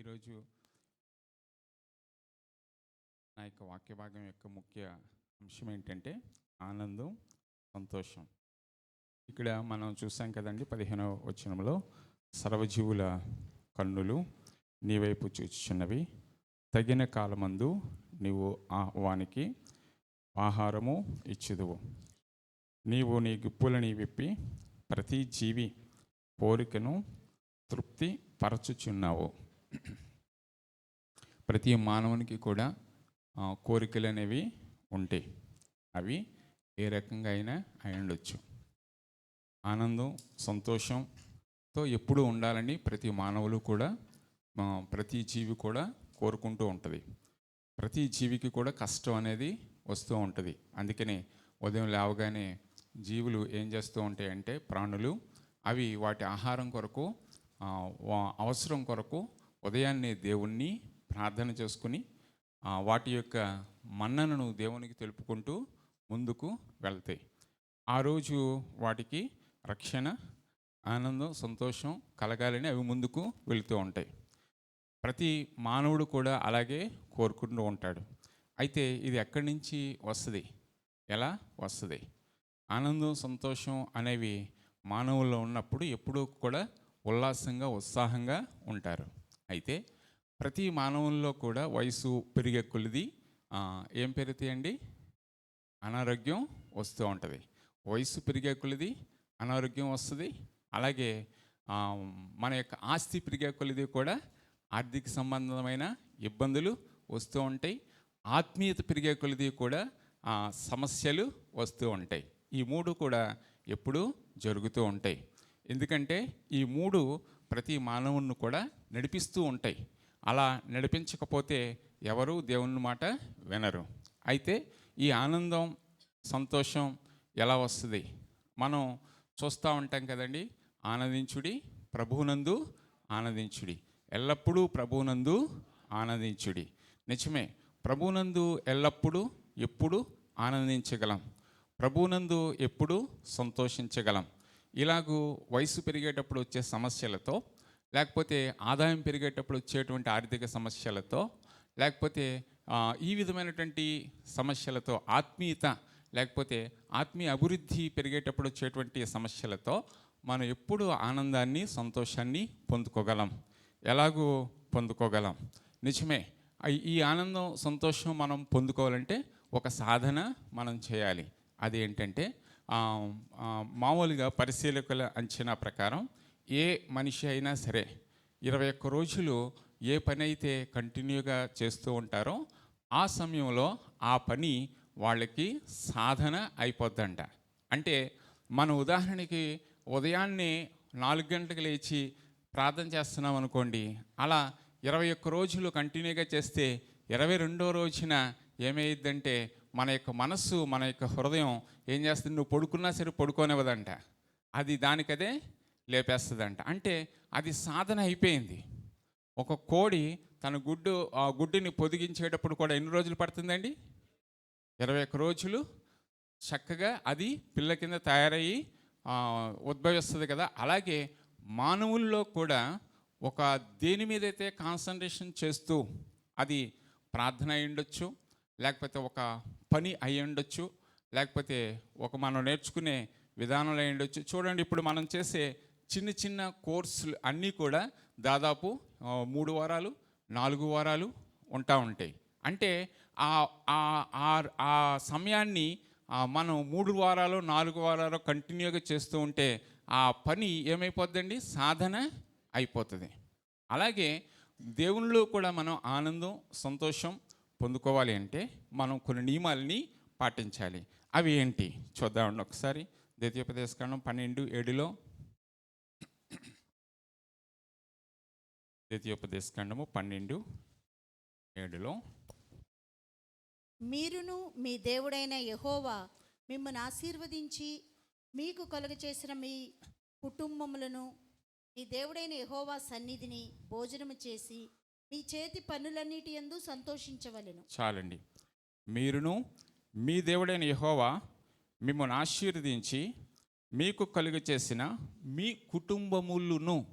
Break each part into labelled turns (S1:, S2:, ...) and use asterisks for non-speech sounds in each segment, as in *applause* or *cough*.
S1: ఈరోజు నా యొక్క వాక్య భాగం యొక్క ముఖ్య అంశం ఏంటంటే ఆనందం సంతోషం. ఇక్కడ మనం చూసాం కదండి పదిహేనవ వచనంలో సర్వజీవుల కన్నులు నీ వైపు చూచుచున్నవి తగిన కాలమందు నీవు ఆ వానికి ఆహారము ఇచ్చుదువు. నీవు నీ గుప్పులని విప్పి ప్రతి జీవి కోరికను తృప్తి పరచుచున్నావు *clears throat* ప్రతి మానవునికి కూడా కోరికలు అనేవి ఉంటాయి అవి ఏ రకంగా అయినా అయి ఉండొచ్చు. ఆనందం సంతోషంతో ఎప్పుడూ ఉండాలని ప్రతి మానవులు కూడా ప్రతి జీవి కూడా కోరుకుంటూ ఉంటుంది. ప్రతి జీవికి కూడా కష్టం అనేది వస్తూ ఉంటుంది. అందుకని ఉదయం లేవగానే జీవులు ఏం చేస్తూ ఉంటాయంటే ప్రాణులు అవి వాటి ఆహారం కొరకు అవసరం కొరకు ఉదయాన్నే దేవుణ్ణి ప్రార్థన చేసుకుని వాటి యొక్క మన్ననను దేవునికి తెలుపుకుంటూ ముందుకు వెళ్తాయి ఆ రోజు వాటికి రక్షణ ఆనందం సంతోషం కలగాలని అవి ముందుకు వెళుతూ ఉంటాయి. ప్రతి మానవుడు కూడా అలాగే కోరుకుంటూ ఉంటాడు. అయితే ఇది ఎక్కడి నుంచి వస్తుంది? ఎలా వస్తుంది? ఆనందం సంతోషం అనేవి మానవుల్లో ఉన్నప్పుడు ఎప్పుడూ కూడా ఉల్లాసంగా ఉత్సాహంగా ఉంటారు. అయితే ప్రతి మానవుల్లో కూడా వయసు పెరిగే కొలిది ఏం పెరుగుతాయండి అనారోగ్యం వస్తూ ఉంటుంది. వయసు పెరిగే కొలిది అనారోగ్యం వస్తుంది. అలాగే మన యొక్క ఆస్తి పెరిగే కొలిది కూడా ఆర్థిక సంబంధమైన ఇబ్బందులు వస్తూ ఉంటాయి. ఆత్మీయత పెరిగే కొలిది కూడా సమస్యలు వస్తూ ఉంటాయి. ఈ మూడు కూడా ఎప్పుడూ జరుగుతూ ఉంటాయి. ఎందుకంటే ఈ మూడు ప్రతి మానవుని కూడా నడిపిస్తూ ఉంటాయి. అలా నడిపించకపోతే ఎవరు దేవుని మాట వినరు. అయితే ఈ ఆనందం సంతోషం ఎలా వస్తుంది? మనం చూస్తూ ఉంటాం కదండి ఆనందించుడి ప్రభువునందు ఆనందించుడి. ఎల్లప్పుడూ ప్రభువునందు ఆనందించుడి. నిజమే ప్రభువునందు ఎల్లప్పుడూ ఎప్పుడు ఆనందించగలం. ప్రభువునందు ఎప్పుడు సంతోషించగలం. ఇలాగూ వయసు పెరిగేటప్పుడు వచ్చే సమస్యలతో లేకపోతే ఆదాయం పెరిగేటప్పుడు వచ్చేటువంటి ఆర్థిక సమస్యలతో లేకపోతే ఈ విధమైనటువంటి సమస్యలతో ఆత్మీయత లేకపోతే ఆత్మీయ అభివృద్ధి పెరిగేటప్పుడు వచ్చేటువంటి సమస్యలతో మనం ఎప్పుడు ఆనందాన్ని సంతోషాన్ని పొందుకోగలం. ఎలాగూ పొందుకోగలం? నిజమే ఈ ఆనందం సంతోషం మనం పొందుకోవాలంటే ఒక సాధన మనం చేయాలి. అది ఏంటంటే మామూలుగా పరిశీలకుల అంచనా ప్రకారం ఏ మనిషి అయినా సరే ఇరవై ఒక్క రోజులు ఏ పని అయితే కంటిన్యూగా చేస్తూ ఉంటారో ఆ సమయంలో ఆ పని వాళ్ళకి సాధన అయిపోద్దంట. అంటే మన ఉదాహరణకి ఉదయాన్నే నాలుగు గంటలకు లేచి ప్రార్థన చేస్తున్నాం అనుకోండి అలా ఇరవై ఒక్క రోజులు కంటిన్యూగా చేస్తే ఇరవై రెండో రోజున ఏమైందంటే మన యొక్క మనస్సు మన యొక్క హృదయం ఏం చేస్తుంది? నువ్వు పడుకున్నా సరే పడుకోనివ్వదంట. అది దానికదే లేపేస్తుందంట. అంటే అది సాధన అయిపోయింది. ఒక కోడి తన గుడ్డు ఆ గుడ్డుని పొదిగించేటప్పుడు కూడా ఎన్ని రోజులు పడుతుందండి? ఇరవై ఒక్క రోజులు చక్కగా అది పిల్ల కింద తయారయ్యి ఉద్భవిస్తుంది కదా. అలాగే మానవుల్లో కూడా ఒక దేని మీదైతే కాన్సన్ట్రేషన్ చేస్తూ అది ప్రార్థన అయి ఉండొచ్చు లేకపోతే ఒక పని అయి ఉండొచ్చు లేకపోతే ఒక మనం నేర్చుకునే విధానంలో అయి ఉండొచ్చు చూడండి ఇప్పుడు మనం చేసే చిన్న చిన్న కోర్సులు అన్నీ కూడా దాదాపు మూడు వారాలు నాలుగు వారాలు ఉంటా ఉంటాయి. అంటే ఆ ఆ- సమయాన్ని మనం మూడు వారాలు నాలుగు వారాలు కంటిన్యూగా చేస్తూ ఉంటే ఆ పని ఏమైపోద్దండి? సాధన అయిపోతుంది. అలాగే దేవుళ్ళు కూడా మనం ఆనందం సంతోషం పొందుకోవాలి అంటే మనం కొన్ని నియమాలని పాటించాలి. అవి ఏంటి? చూద్దామండి ఒకసారి. ద్వితీయోపదేశకాండం పన్నెండు ఏడులో ద్వితీయోపదేశకాండము పన్నెండు ఏడులో
S2: మీరును మీ దేవుడైన యహోవా మిమ్మల్ని ఆశీర్వదించి మీకు కలుగచేసిన మీ కుటుంబములను మీ దేవుడైన యహోవా సన్నిధిని భోజనము చేసి మీ చేతి పనులన్నిటి ఎందు సంతోషించవలను.
S1: చాలండి. మీరును మీ దేవుడైన యహోవా మిమ్మల్ని ఆశీర్వదించి మీకు కలుగు చేసిన మీ కుటుంబములను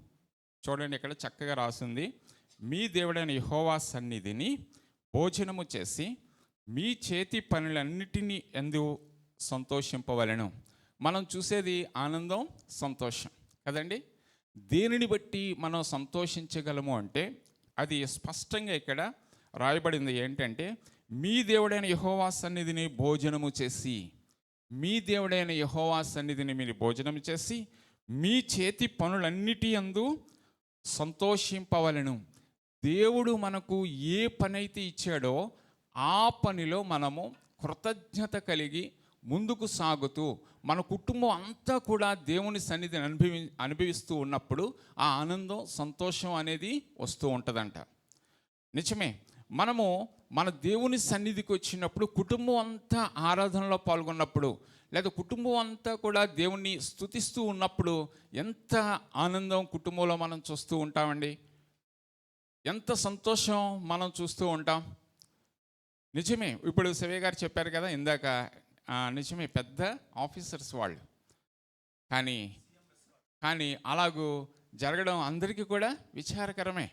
S1: చూడండి ఇక్కడ చక్కగా రాసింది మీ దేవుడైన యహోవా సన్నిధిని భోజనము చేసి మీ చేతి పనులన్నిటినీ ఎందు సంతోషింపవలెను. మనం చూసేది ఆనందం సంతోషం. కదండి? దేనిని బట్టి మనం సంతోషించగలము అంటే అది స్పష్టంగా ఇక్కడ రాయబడింది ఏంటంటే మీ దేవుడైన యహోవా సన్నిధిని భోజనము చేసి మీ దేవుడైన యహోవా సన్నిధిని మీరు భోజనం చేసి మీ చేతి పనులన్నిటి అందు సంతోషింపవలను. దేవుడు మనకు ఏ పనైతే ఇచ్చాడో ఆ పనిలో మనము కృతజ్ఞత కలిగి ముందుకు సాగుతూ మన కుటుంబం అంతా కూడా దేవుని సన్నిధిని అనుభవి అనుభవిస్తూ ఉన్నప్పుడు ఆ ఆనందం సంతోషం అనేది వస్తూ ఉంటుందంట. నిజమే మనము మన దేవుని సన్నిధికి వచ్చినప్పుడు కుటుంబం అంతా ఆరాధనలో పాల్గొన్నప్పుడు లేదా కుటుంబం అంతా కూడా దేవుణ్ణి స్తుతిస్తూ ఉన్నప్పుడు ఎంత ఆనందం కుటుంబంలో మనం చూస్తూ ఉంటామండి? ఎంత సంతోషం మనం చూస్తూ ఉంటాం? నిజమే ఇప్పుడు శివయ్య గారు చెప్పారు కదా ఇందాక నిజమే పెద్ద ఆఫీసర్స్ వాళ్ళు. కానీ కానీ అలాగూ జరగడం అందరికీ కూడా విచారకరమే.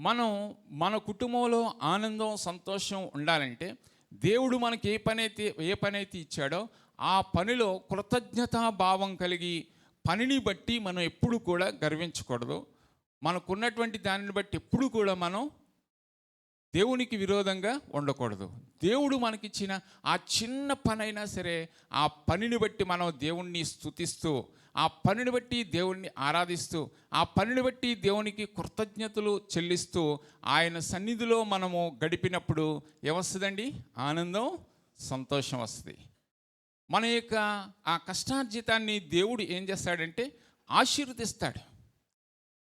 S1: మనం మన కుటుంబంలో ఆనందం సంతోషం ఉండాలంటే దేవుడు మనకి ఏ పని అయితే ఏ పని అయితే ఇచ్చాడో ఆ పనిలో కృతజ్ఞతా భావం కలిగి పనిని బట్టి మనం ఎప్పుడు కూడా గర్వించకూడదు. మనకున్నటువంటి దానిని బట్టి ఎప్పుడు కూడా మనం దేవునికి విరోధంగా ఉండకూడదు. దేవుడు మనకిచ్చిన ఆ చిన్న పనైనా సరే ఆ పనిని బట్టి మనం దేవుణ్ణి స్తుతిస్తూ ఆ పనిని బట్టి దేవుణ్ణి ఆరాధిస్తూ ఆ పనిని బట్టి దేవునికి కృతజ్ఞతలు చెల్లిస్తూ ఆయన సన్నిధిలో మనము గడిపినప్పుడు ఏమొస్తుందండి? ఆనందం సంతోషం వస్తుంది. మన యొక్క ఆ కష్టార్జితాన్ని దేవుడు ఏం చేస్తాడంటే ఆశీర్వదిస్తాడు.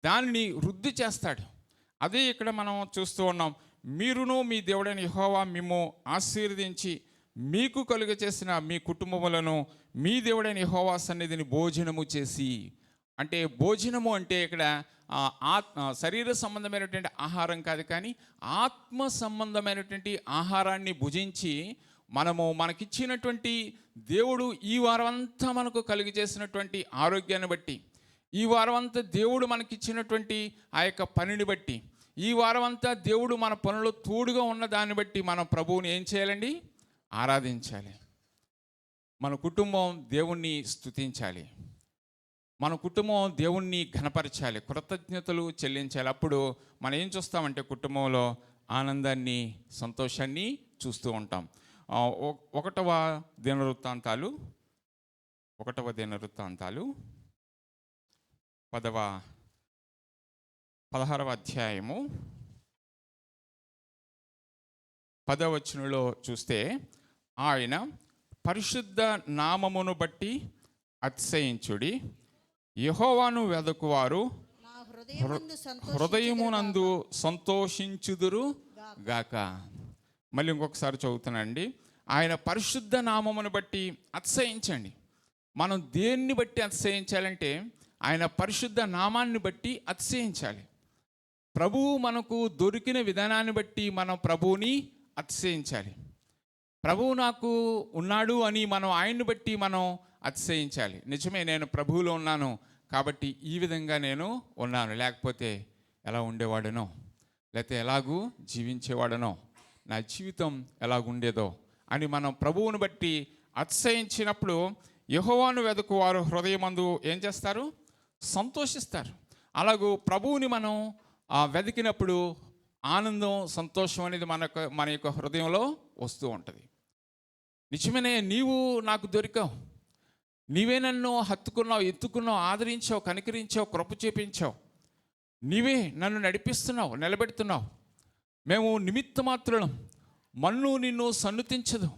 S1: దానిని వృద్ధి చేస్తాడు. అదే ఇక్కడ మనం చూస్తూ ఉన్నాం. మీరును మీ దేవుడైన యహోవా మిమ్ము ఆశీర్వదించి మీకు కలుగ చేసిన మీ కుటుంబములను మీ దేవుడైన యహోవా సన్నిధిని భోజనము చేసి అంటే భోజనము అంటే ఇక్కడ ఆత్ శరీర సంబంధమైనటువంటి ఆహారం కాదు కానీ ఆత్మ సంబంధమైనటువంటి ఆహారాన్ని భుజించి మనము మనకిచ్చినటువంటి దేవుడు ఈ వారమంతా మనకు కలిగి చేసినటువంటి ఆరోగ్యాన్ని బట్టి ఈ వారమంతా దేవుడు మనకిచ్చినటువంటి ఆ యొక్క పనిని బట్టి ఈ వారం అంతా దేవుడు మన పనులు తోడుగా ఉన్న దాన్ని బట్టి మన ప్రభువుని ఏం చేయాలండి? ఆరాధించాలి. మన కుటుంబం దేవుణ్ణి స్తుతించాలి. మన కుటుంబం దేవుణ్ణి ఘనపరచాలి. కృతజ్ఞతలు చెల్లించాలి. అప్పుడు మనం ఏం చూస్తామంటే కుటుంబంలో ఆనందాన్ని సంతోషాన్ని చూస్తూ ఉంటాం. ఒకటవ దినవృత్తాంతాలు ఒకటవ దినవృత్తాంతాలు పదవ పదహారవ అధ్యాయము పదవచనంలో చూస్తే ఆయన పరిశుద్ధ నామమును బట్టి అతిశయించుడి. యెహోవాను వెదకువారు హృదయమునందు సంతోషించుదురు గాక. మళ్ళీ ఇంకొకసారి చదువుతానండి ఆయన పరిశుద్ధ నామమును బట్టి అతిశయించండి. మనం దేన్ని బట్టి అతిశయించాలంటే ఆయన పరిశుద్ధ నామాన్ని బట్టి అతిశయించాలి. ప్రభువు మనకు దొరికిన విధానాన్ని బట్టి మనం ప్రభువుని అతిశయించాలి. ప్రభువు నాకు ఉన్నాడు అని మనం ఆయన్ని బట్టి మనం అతిశయించాలి. నిజమే నేను ప్రభువులో ఉన్నాను కాబట్టి ఈ విధంగా నేను ఉన్నాను. లేకపోతే ఎలా ఉండేవాడనో లేకపోతే ఎలాగూ జీవించేవాడనో నా జీవితం ఎలాగుండేదో అని మనం ప్రభువుని బట్టి అతిశయించినప్పుడు యహోవాను వెదకు వారు హృదయమందు ఏం చేస్తారు? సంతోషిస్తారు. అలాగూ ప్రభువుని మనం ఆ, వెతికినప్పుడు ఆనందం సంతోషం అనేది మనకు మన యొక్క హృదయంలో వస్తూ ఉంటుంది. నిజమేనే నీవు నాకు దొరికావు. నీవే నన్ను హత్తుకున్నావు ఎత్తుకున్నావు ఆదరించావు కనికరించావు కృప చేపించావు. నీవే నన్ను నడిపిస్తున్నావు నిలబెడుతున్నావు. మేము నిమిత్త మాత్రం మన్ను నిన్ను సన్నుతించదు.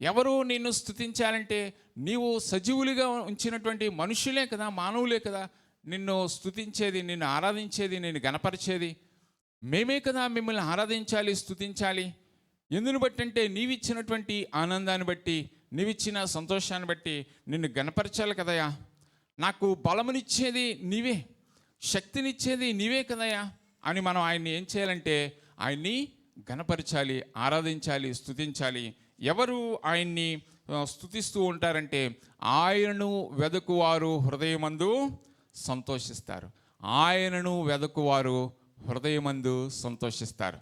S1: ఎవరు నిన్ను స్థుతించాలంటే నీవు సజీవులుగా ఉంచినటువంటి మనుషులే కదా మానవులే కదా నిన్ను స్థుతించేది నిన్ను ఆరాధించేది నేను గనపరిచేది మేమే కదా మిమ్మల్ని ఆరాధించాలి స్థుతించాలి ఎందుని బట్టి అంటే నీవిచ్చినటువంటి ఆనందాన్ని బట్టి నీవిచ్చిన సంతోషాన్ని బట్టి నిన్ను గనపరచాలి కదయా. నాకు బలమునిచ్చేది నీవే శక్తినిచ్చేది నీవే కదయా అని మనం ఆయన్ని ఏం చేయాలంటే ఆయన్ని గనపరచాలి ఆరాధించాలి స్థుతించాలి ఎవరు ఆయన్ని స్థుతిస్తూ స్తుతిస్తూ ఉంటారంటే ఆయనను వెదకువారు హృదయమందు సంతోషిస్తారు. ఆయనను వెదకువారు హృదయమందు సంతోషిస్తారు.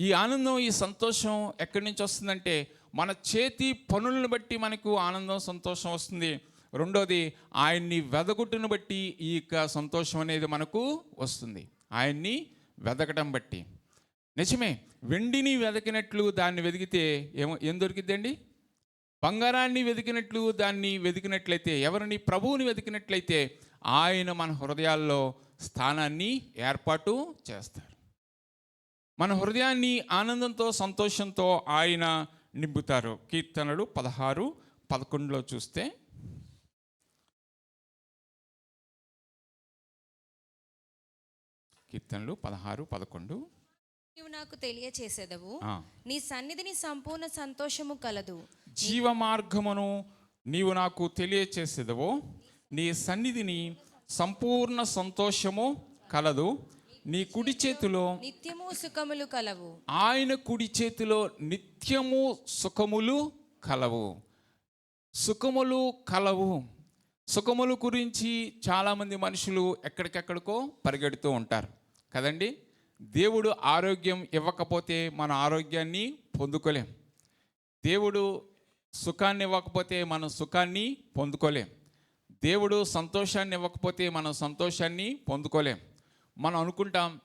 S1: ఈ ఆనందం ఈ సంతోషం ఎక్కడి నుంచి వస్తుందంటే మన చేతి పనులను బట్టి మనకు ఆనందం సంతోషం వస్తుంది. రెండోది ఆయన్ని వెదగుట్టును బట్టి ఈ యొక్క సంతోషం అనేది మనకు వస్తుంది. ఆయన్ని వెదకటం బట్టి. నిజమే వెండిని వెదకినట్లు దాన్ని వెదికితే ఏమో ఏం దొరికిద్దండి? బంగారాన్ని వెతికినట్లు దాన్ని వెతికినట్లయితే ఎవరిని? ప్రభువుని వెతికినట్లయితే ఆయన మన హృదయాల్లో స్థానాన్ని ఏర్పాటు చేస్తారు మన హృదయాన్ని ఆనందంతో సంతోషంతో ఆయన నింపుతారు. కీర్తనలు పదహారు పదకొండులో చూస్తే కీర్తనలు పదహారు పదకొండు.
S3: నీవు నాకు తెలియచేసేదవు. నీ సన్నిధిని సంపూర్ణ సంతోషము కలదు.
S1: జీవ మార్గమును నీవు నాకు తెలియచేసేదవో. నీ సన్నిధిని సంపూర్ణ సంతోషము కలదు. నీ కుడి చేతిలో
S3: నిత్యము సుఖములు కలవు.
S1: ఆయన కుడి చేతిలో నిత్యము సుఖములు కలవు. సుఖములు కలవు. సుఖముల గురించి చాలామంది మనుషులు ఎక్కడికెక్కడికో పరిగెడుతూ ఉంటారు. కదండి? దేవుడు ఆరోగ్యం ఇవ్వకపోతే మన ఆరోగ్యాన్ని పొందుకోలేం. దేవుడు సుఖాన్ని ఇవ్వకపోతే మనం సుఖాన్ని పొందుకోలేం. దేవుడు సంతోషాన్ని ఇవ్వకపోతే మనం సంతోషాన్ని పొందుకోలేం. మనం అనుకుంటాం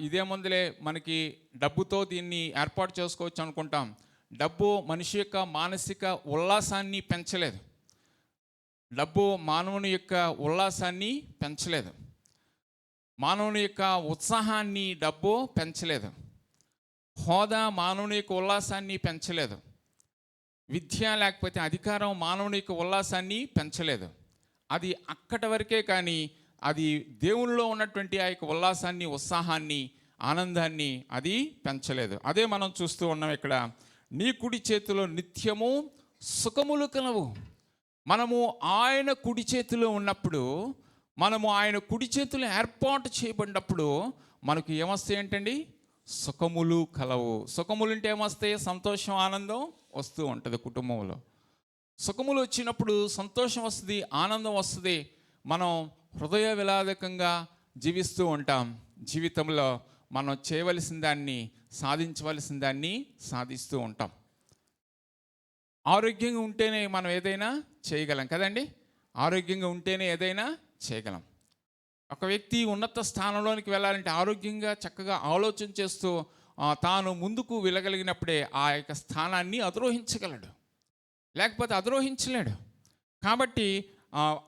S1: ఇదే ముందులే మనకి డబ్బుతో దీన్ని ఏర్పాటు చేసుకోవచ్చు అనుకుంటాం. డబ్బు మనిషి యొక్క మానసిక ఉల్లాసాన్ని పెంచలేదు. డబ్బు మానవుని యొక్క ఉల్లాసాన్ని పెంచలేదు. మానవుని యొక్క ఉత్సాహాన్ని డబ్బు పెంచలేదు. హోదా మానవుని యొక్క ఉల్లాసాన్ని పెంచలేదు. విద్య లేకపోతే అధికారం మానవుని యొక్క ఉల్లాసాన్ని పెంచలేదు. అది అక్కటి వరకే కానీ అది దేవునిలో ఉన్నటువంటి ఆ యొక్క ఉల్లాసాన్ని ఉత్సాహాన్ని ఆనందాన్ని అది పెంచలేదు. అదే మనం చూస్తూ ఉన్నాం ఇక్కడ నీ కుడి చేతిలో నిత్యము సుఖములు కలవు. మనము ఆయన కుడి చేతిలో ఉన్నప్పుడు మనము ఆయన కుడి చేతులు ఏర్పాటు చేయబడినప్పుడు మనకు ఏమొస్తాయి ఏంటండి? సుఖములు కలవు. సుఖములు అంటే ఏమొస్తాయి? సంతోషం ఆనందం వస్తూ ఉంటుంది కుటుంబంలో. సుఖములు వచ్చినప్పుడు సంతోషం వస్తుంది ఆనందం వస్తుంది మనం హృదయ విలాదకంగా జీవిస్తూ ఉంటాం. జీవితంలో మనం చేయవలసిన దాన్ని సాధించవలసిన దాన్ని సాధిస్తూ ఉంటాం. ఆరోగ్యంగా ఉంటేనే మనం ఏదైనా చేయగలం కదండి? ఆరోగ్యంగా ఉంటేనే ఏదైనా చేయగలం. ఒక వ్యక్తి ఉన్నత స్థానంలోనికి వెళ్ళాలంటే ఆరోగ్యంగా చక్కగా ఆలోచన చేస్తూ తాను ముందుకు వెళ్ళగలిగినప్పుడే ఆ యొక్క స్థానాన్ని అధిరోహించగలడు. లేకపోతే అధిరోహించలేడు కాబట్టి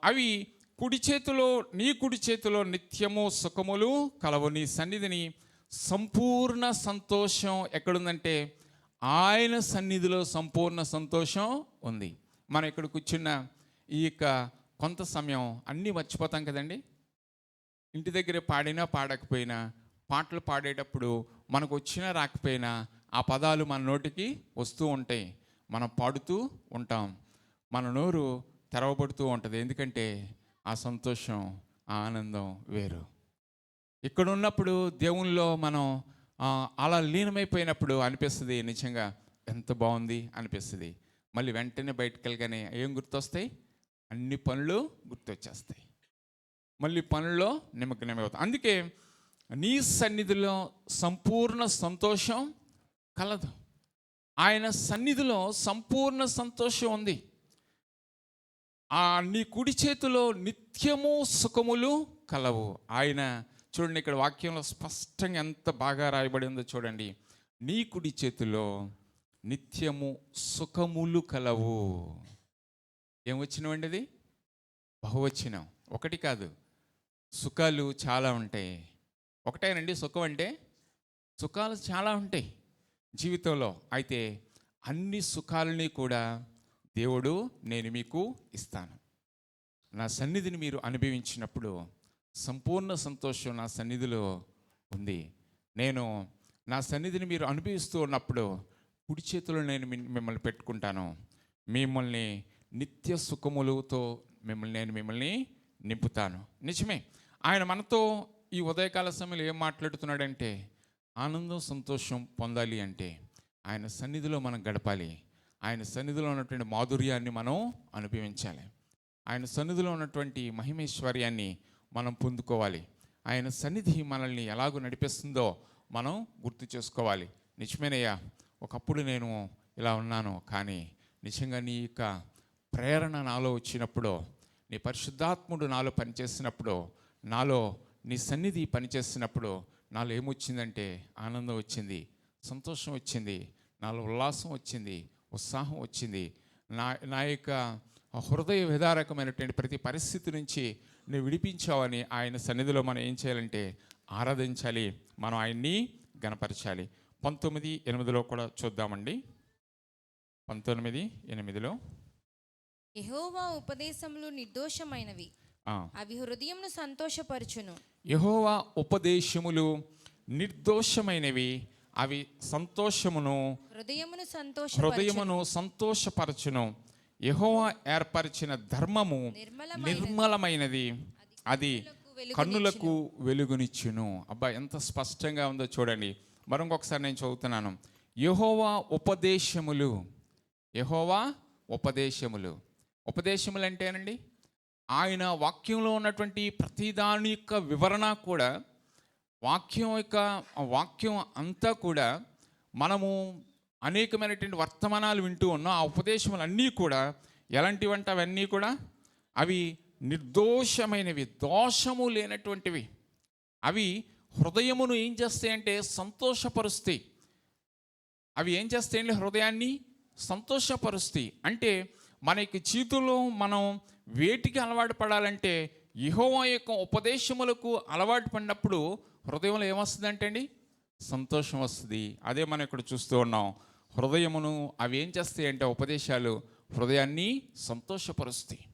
S1: అవి కుడి చేతిలో నీ కుడి చేతిలో నిత్యము సుఖములు కలవు. నీ సన్నిధిని సంపూర్ణ సంతోషం ఎక్కడుందంటే ఆయన సన్నిధిలో సంపూర్ణ సంతోషం ఉంది. మనం ఇక్కడ కూర్చున్న ఈ యొక్క కొంత సమయం అన్నీ మర్చిపోతాం కదండి. ఇంటి దగ్గర పాడినా పాడకపోయినా పాటలు పాడేటప్పుడు మనకు వచ్చినా రాకపోయినా ఆ పదాలు మన నోటికి వస్తూ ఉంటాయి. మనం పాడుతూ ఉంటాం. మన నోరు తెరవబడుతూ ఉంటుంది. ఎందుకంటే ఆ సంతోషం ఆ ఆనందం వేరు. ఇక్కడ ఉన్నప్పుడు దేవునిలో మనం అలా లీనమైపోయినప్పుడు అనిపిస్తుంది నిజంగా ఎంత బాగుంది అనిపిస్తుంది. మళ్ళీ వెంటనే బయటకు వెళ్ళగానే ఏం గుర్తొస్తాయి? అన్ని పనులు గుర్తొచ్చేస్తాయి. మళ్ళీ పనుల్లో నిమగ్నమవుతాం అందుకే నీ సన్నిధిలో సంపూర్ణ సంతోషం కలదు. ఆయన సన్నిధిలో సంపూర్ణ సంతోషం ఉంది. ఆ నీ కుడి చేతిలో నిత్యము సుఖములు కలవు. ఆయన చూడండి ఇక్కడ వాక్యంలో స్పష్టంగా ఎంత బాగా రాయబడి ఉందో చూడండి. నీ కుడి చేతిలో నిత్యము సుఖములు కలవు. ఏమొచ్చినవండి అది బహువచనం. ఒకటి కాదు. సుఖాలు చాలా ఉంటాయి. ఒకటేనండి సుఖం అంటే? సుఖాలు చాలా ఉంటాయి. జీవితంలో అయితే అన్ని సుఖాలని కూడా దేవుడు నేను మీకు ఇస్తాను. నా సన్నిధిని మీరు అనుభవించినప్పుడు సంపూర్ణ సంతోషం నా సన్నిధిలో ఉంది. నేను నా సన్నిధిని మీరు అనుభవిస్తూ ఉన్నప్పుడు కుడి చేతిలో నేను మిమ్మల్ని పెట్టుకుంటాను. మిమ్మల్ని నిత్య సుఖములతో మిమ్మల్ని నేను మిమ్మల్ని నింపుతాను. నిజమే. ఆయన మనతో ఈ ఉదయకాల సమయంలో ఏం మాట్లాడుతున్నాడంటే ఆనందం సంతోషం పొందాలి అంటే ఆయన సన్నిధిలో మనం గడపాలి. ఆయన సన్నిధిలో ఉన్నటువంటి మాధుర్యాన్ని మనం అనుభవించాలి. ఆయన సన్నిధిలో ఉన్నటువంటి మహిమేశ్వర్యాన్ని మనం పొందుకోవాలి. ఆయన సన్నిధి మనల్ని ఎలాగో నడిపిస్తుందో మనం గుర్తు చేసుకోవాలి. నిజమేనయ్యా ఒకప్పుడు నేను ఇలా ఉన్నాను కానీ నిజంగా నీ యొక్క ప్రేరణ నాలో వచ్చినప్పుడు నీ పరిశుద్ధాత్ముడు నాలో పనిచేసినప్పుడు నాలో నీ సన్నిధి పనిచేసినప్పుడు నాలో ఏమొచ్చిందంటే ఆనందం వచ్చింది సంతోషం వచ్చింది నాలో ఉల్లాసం వచ్చింది ఉత్సాహం వచ్చింది. నా నా యొక్క హృదయ విధారకమైనటువంటి ప్రతి పరిస్థితి నుంచి నువ్వు విడిపించావని ఆయన సన్నిధిలో మనం ఏం చేయాలంటే ఆరాధించాలి మనం ఆయన్ని గణపరచాలి. పంతొమ్మిది ఎనిమిదిలో కూడా చూద్దామండి. పంతొమ్మిది ఎనిమిదిలో.
S3: ఎహోవా ఉపదేశములు నిర్దోషమైనవి. అవి హృదయంను సంతోషపరచును.
S1: యెహోవా ఉపదేశములు నిర్దోషమైనవి అవి సంతోషమును
S3: హృదయమును సంతోషపరచును
S1: హృదయమును సంతోషపరచును. యెహోవా ఏర్పరిచిన ధర్మము
S3: నిర్మలమైనది.
S1: అది. కన్నులకు వెలుగునిచ్చును. అబ్బా ఎంత స్పష్టంగా ఉందో చూడండి. మరొకసారి నేను చదువుతున్నాను. యెహోవా ఉపదేశములు. యెహోవా ఉపదేశములు. ఉపదేశములు అంటేనండి? ఆయన వాక్యంలో ఉన్నటువంటి ప్రతిదాని యొక్క వివరణ కూడా వాక్యం యొక్క వాక్యం అంతా కూడా మనము అనేకమైనటువంటి వర్తమానాలు వింటూ ఉన్నాం. ఆ ఉపదేశములు అన్నీ కూడా ఎలాంటివంటే అవన్నీ కూడా అవి నిర్దోషమైనవి దోషము లేనటువంటివి. అవి హృదయమును ఏం చేస్తాయంటే సంతోషపరుస్తాయి. అవి ఏం చేస్తాయండి హృదయాన్ని సంతోషపరుస్తాయి. అంటే మన యొక్క మనం వేటికి అలవాటు పడాలంటే యహోవా యొక్క ఉపదేశములకు అలవాటు పడినప్పుడు హృదయంలో ఏమొస్తుందంటే అండి సంతోషం వస్తుంది. అదే మనం ఇక్కడ చూస్తూ ఉన్నాం. హృదయమును అవి ఏం చేస్తాయి అంటే ఉపదేశాలు హృదయాన్ని సంతోషపరుస్తాయి.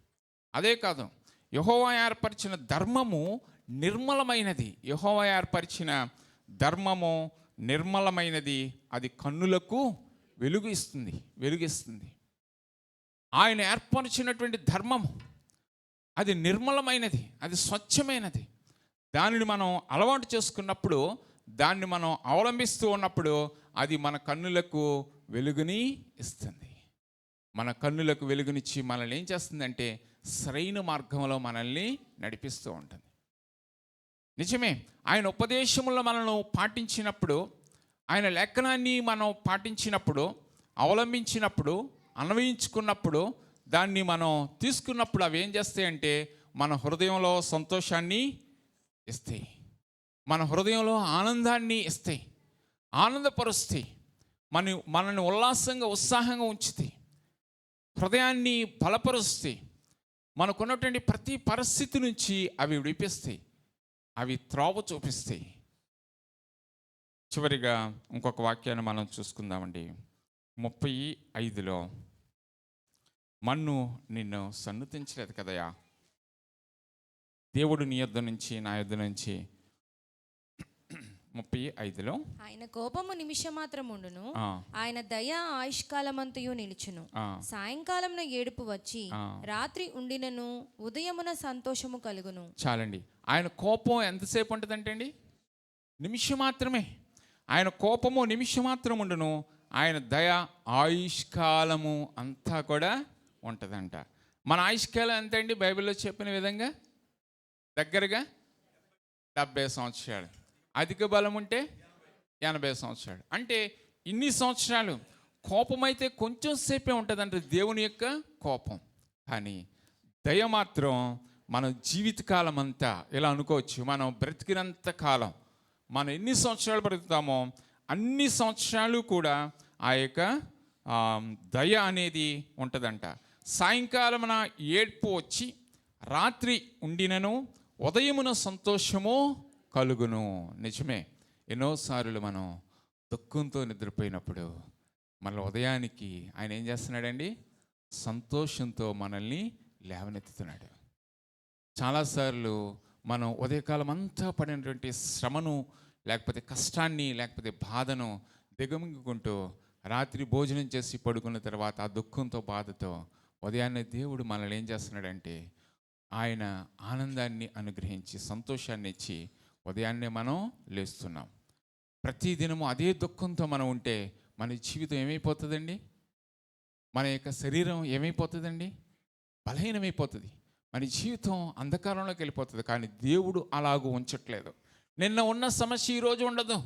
S1: అదే కాదు యహోవా ఏర్పరిచిన ధర్మము నిర్మలమైనది. యహోవా ఏర్పరిచిన ధర్మము నిర్మలమైనది. అది కన్నులకు వెలుగు ఇస్తుంది వెలుగిస్తుంది ఆయన ఏర్పరిచినటువంటి ధర్మము. అది నిర్మలమైనది అది స్వచ్ఛమైనది. దానిని మనం అలవాటు చేసుకున్నప్పుడు దాన్ని మనం అవలంబిస్తూ ఉన్నప్పుడు అది మన కన్నులకు వెలుగుని ఇస్తుంది. మన కన్నులకు వెలుగునిచ్చి మనల్ని ఏం చేస్తుందంటే సరైన మార్గంలో మనల్ని నడిపిస్తూ ఉంటుంది. నిజమే ఆయన ఉపదేశములను మనల్ని పాటించినప్పుడు ఆయన లేఖనాన్ని మనం పాటించినప్పుడు అవలంబించినప్పుడు అన్వయించుకున్నప్పుడు దాన్ని మనం తీసుకున్నప్పుడు అవి ఏం చేస్తాయంటే మన హృదయంలో సంతోషాన్ని ఇస్తాయి. మన హృదయంలో ఆనందాన్ని ఇస్తాయి. ఆనందపరుస్తాయి. మన మనల్ని ఉల్లాసంగా ఉత్సాహంగా ఉంచుతాయి. హృదయాన్ని బలపరుస్తాయి. మనకున్నటువంటి ప్రతి పరిస్థితి నుంచి అవి విడిపిస్తాయి. అవి త్రోవ చూపిస్తాయి. చివరిగా ఇంకొక వాక్యాన్ని మనం చూసుకుందామండి. ముప్పై ఐదులో మన్ను నిన్ను సన్నుతించలేదు కదయా? దేవుడు నీ యొద్ద నుంచి నా యొద్ద నుంచి *clears throat* ముప్పై ఐదులో
S3: ఆయన కోపము నిమిషమాత్రముండును
S1: ఆ,
S3: ఆయన దయ ఆయుష్కాలమంతయు నిలుచును.
S1: ఆ,
S3: సాయంకాలమున ఏడుపు వచ్చి. రాత్రి ఉండినను ఉదయమున సంతోషము కలుగును.
S1: చాలండి. ఆయన కోపం ఎంతసేపు ఉంటుందంటే అండి నిమిషం మాత్రమే. ఆయన కోపము నిమిషం మాత్రం ఉండును. ఆయన దయ ఆయుష్కాలము అంతా కూడా ఉంటుందంట. మన ఆయుష్కాలం ఎంత అండి బైబిల్లో చెప్పిన విధంగా? దగ్గరగా? డెబ్బై సంవత్సరాలు. అధిక బలం ఉంటే ఎనభై సంవత్సరాలు. అంటే ఇన్ని సంవత్సరాలు కోపం అయితే కొంచెం సేపే ఉంటుందంట దేవుని యొక్క కోపం. కానీ దయ మాత్రం మన జీవితకాలం అంతా ఇలా అనుకోవచ్చు. మనం బ్రతికినంత కాలం మనం ఎన్ని సంవత్సరాలు బ్రతుకుతామో అన్ని సంవత్సరాలు కూడా ఆ యొక్క దయ అనేది ఉంటుందంట. సాయంకాలమున ఏడ్పు వచ్చి రాత్రి ఉండినను ఉదయమున సంతోషము కలుగును. నిజమే. ఎన్నోసార్లు మనం దుఃఖంతో నిద్రపోయినప్పుడు మళ్ళీ ఉదయానికి ఆయన ఏం చేస్తున్నాడండి? సంతోషంతో మనల్ని లేవనెత్తుతున్నాడు. చాలాసార్లు మనం ఉదయకాలం అంతా పడినటువంటి శ్రమను లేకపోతే కష్టాన్ని లేకపోతే బాధను దిగమింగుకుంటూ రాత్రి భోజనం చేసి పడుకున్న తర్వాత ఆ దుఃఖంతో బాధతో ఉదయాన్నే దేవుడు మనల్ని ఏం చేస్తున్నాడంటే ఆయన ఆనందాన్ని అనుగ్రహించి సంతోషాన్ని ఇచ్చి ఉదయాన్నే మనం లేస్తున్నాం. ప్రతి దినము అదే దుఃఖంతో మనం ఉంటే మన జీవితం ఏమైపోతుందండి? మన యొక్క శరీరం ఏమైపోతుందండి? బలహీనమైపోతుంది. మన జీవితం అంధకారంలోకి వెళ్ళిపోతుంది కానీ దేవుడు అలాగూ ఉంచట్లేదు. నిన్న ఉన్న సమస్య ఈరోజు ఉండదు.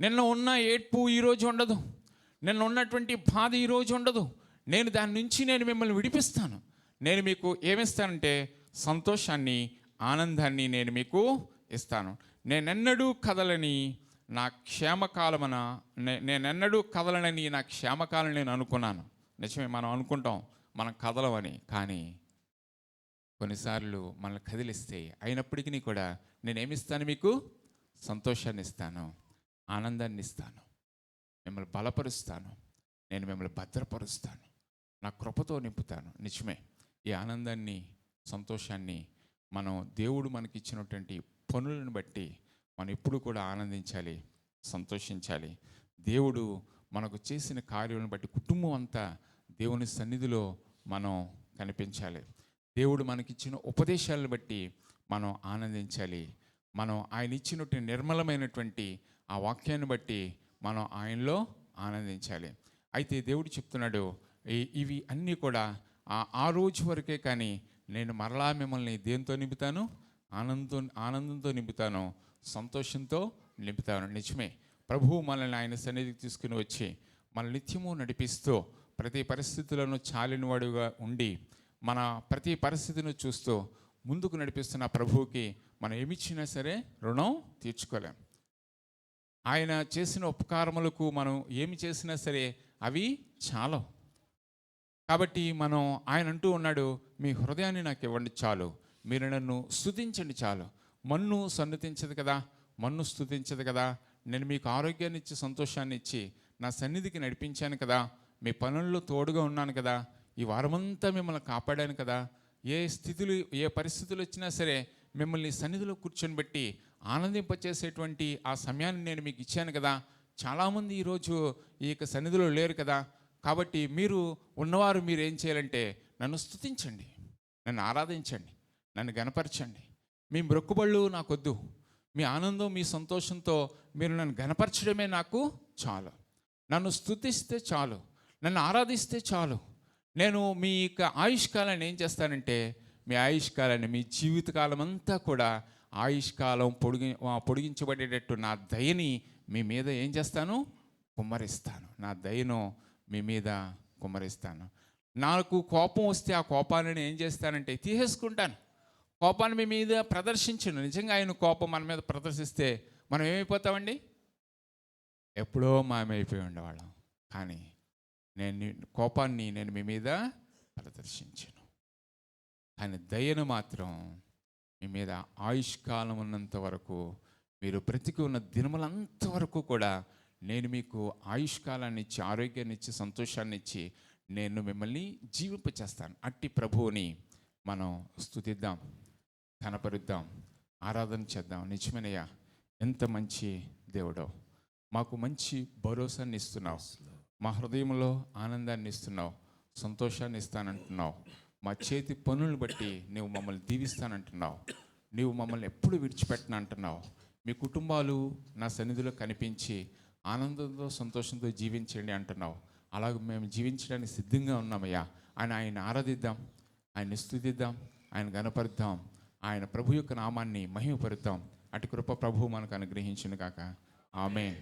S1: నిన్న ఉన్న ఏడ్పు ఈరోజు ఉండదు. నిన్న ఉన్నటువంటి బాధ ఈరోజు ఉండదు. నేను దాని నుంచి నేను మిమ్మల్ని విడిపిస్తాను. నేను మీకు ఏమిస్తానంటే సంతోషాన్ని ఆనందాన్ని నేను మీకు ఇస్తాను. నేనెన్నడూ కదలని నా క్షేమకాలమన నే- నేనెన్నడూ కదలనని నా క్షేమకాలం నేను అనుకున్నాను. నిజమే మనం అనుకుంటాం మనం కదలవని కానీ కొన్నిసార్లు మనల్ని కదిలిస్తే అయినప్పటికీ కూడా నేనేమిస్తాను మీకు? సంతోషాన్ని ఇస్తాను ఆనందాన్ని ఇస్తాను. మిమ్మల్ని బలపరుస్తాను. నేను మిమ్మల్ని భద్రపరుస్తాను. నా కృపతో నింపుతాను. నిజమే ఈ ఆనందాన్ని సంతోషాన్ని మనం దేవుడు మనకిచ్చినటువంటి పనులను బట్టి మనం ఎప్పుడు కూడా ఆనందించాలి సంతోషించాలి. దేవుడు మనకు చేసిన కార్యాలను బట్టి కుటుంబం అంతా దేవుని సన్నిధిలో మనం కనిపించాలి. దేవుడు మనకిచ్చిన ఉపదేశాలను బట్టి మనం ఆనందించాలి. మనం ఆయన ఇచ్చినటువంటి నిర్మలమైనటువంటి ఆ వాక్యాన్ని బట్టి మనం ఆయనలో ఆనందించాలి. అయితే దేవుడు చెప్తున్నాడు ఇవి అన్నీ కూడా ఆ ఆ రోజు వరకే కానీ నేను మరలా మిమ్మల్ని దేంతో నింపుతాను? ఆనందంతో ఆనందంతో నింపుతాను సంతోషంతో నింపుతాను. నిజమే. ప్రభువు మనల్ని ఆయన సన్నిధికి తీసుకుని వచ్చి మన నిత్యము నడిపిస్తూ ప్రతి పరిస్థితులను చాలినవాడుగా ఉండి మన ప్రతి పరిస్థితిని చూస్తూ ముందుకు నడిపిస్తున్న ప్రభువుకి మనం ఏమిచ్చినా సరే రుణం తీర్చుకోలేం. ఆయన చేసిన ఉపకారములకు మనం ఏమి చేసినా సరే అవి చాలవు. కాబట్టి మనం ఆయన అంటూ ఉన్నాడు మీ హృదయాన్ని నాకు ఇవ్వండి చాలు. మీరు నన్ను స్థుతించండి చాలు. మన్ను సన్నతించదు కదా మన్ను స్థుతించదు కదా. నేను మీకు ఆరోగ్యాన్ని ఇచ్చి సంతోషాన్ని ఇచ్చి నా సన్నిధికి నడిపించాను కదా. మీ పనుల్లో తోడుగా ఉన్నాను కదా. ఈ వారమంతా మిమ్మల్ని కాపాడాను కదా. ఏ స్థితులు ఏ పరిస్థితులు వచ్చినా సరే మిమ్మల్ని సన్నిధిలో కూర్చొని పెట్టి ఆనందింపచేసేటువంటి ఆ సమయాన్ని నేను మీకు ఇచ్చాను కదా. చాలామంది ఈరోజు ఈ యొక్క సన్నిధిలో లేరు కదా. కాబట్టి మీరు ఉన్నవారు మీరు ఏం చేయాలంటే నన్ను స్థుతించండి నన్ను ఆరాధించండి. నన్ను గనపరచండి మీ మొక్కుబళ్ళు నాకొద్దు. మీ ఆనందం మీ సంతోషంతో మీరు నన్ను గనపరచడమే నాకు చాలు. నన్ను స్థుతిస్తే చాలు. నన్ను ఆరాధిస్తే చాలు. నేను మీ యొక్క ఆయుష్కాలాన్ని ఏం చేస్తానంటే మీ ఆయుష్కాలాన్ని మీ జీవితకాలం అంతా కూడా ఆయుష్కాలం పొడిగి పొడిగించబడేటట్టు నా దయని మీ మీద ఏం చేస్తాను? కుమ్మరిస్తాను. నా దయను మీ మీద కుమ్మరిస్తాను. నాకు కోపం వస్తే ఆ కోపాన్ని నేను ఏం చేస్తానంటే తీసేసుకుంటాను. కోపాన్ని మీ మీద ప్రదర్శించను. నిజంగా ఆయన కోపం మన మీద ప్రదర్శిస్తే మనం ఏమైపోతామండి? ఎప్పుడో మాయమైపోయి ఉండేవాళ్ళం. కానీ నేను కోపాన్ని నేను మీ మీద ప్రదర్శించను. కానీ దయను మాత్రం మీ మీద ఆయుష్కాలం ఉన్నంత వరకు మీరు బ్రతికి ఉన్న దినములంత వరకు కూడా నేను మీకు ఆయుష్కాలాన్ని ఇచ్చి ఆరోగ్యాన్ని ఇచ్చి సంతోషాన్ని ఇచ్చి నేను మిమ్మల్ని జీవింపచేస్తాను. అట్టి ప్రభువుని మనం స్తుతిద్దాం కనపరుద్దాం ఆరాధన చేద్దాం. నిజమేనయ్యా ఎంత మంచి దేవుడో. మాకు మంచి భరోసాన్ని ఇస్తున్నావు. మా హృదయంలో ఆనందాన్ని ఇస్తున్నావు. సంతోషాన్ని ఇస్తానంటున్నావు. మా చేతి పనులను బట్టి నువ్వు మమ్మల్ని దీవిస్తానంటున్నావు. నీవు మమ్మల్ని ఎప్పుడు విడిచిపెట్టను అంటున్నావు. మీ కుటుంబాలు నా సన్నిధిలో కనిపించి ఆనందంతో సంతోషంతో జీవించండి అంటున్నావు. అలాగే మేము జీవించడానికి సిద్ధంగా ఉన్నామయ్యా. ఆయన ఆయన ఆరాధిద్దాం ఆయన స్థుతిద్దాం ఆయన గనపరుద్దాం ఆయన ప్రభు యొక్క నామాన్ని మహిమపరుద్దాం. అటు కృప ప్రభు మనకు అనుగ్రహించిన కాక ఆమె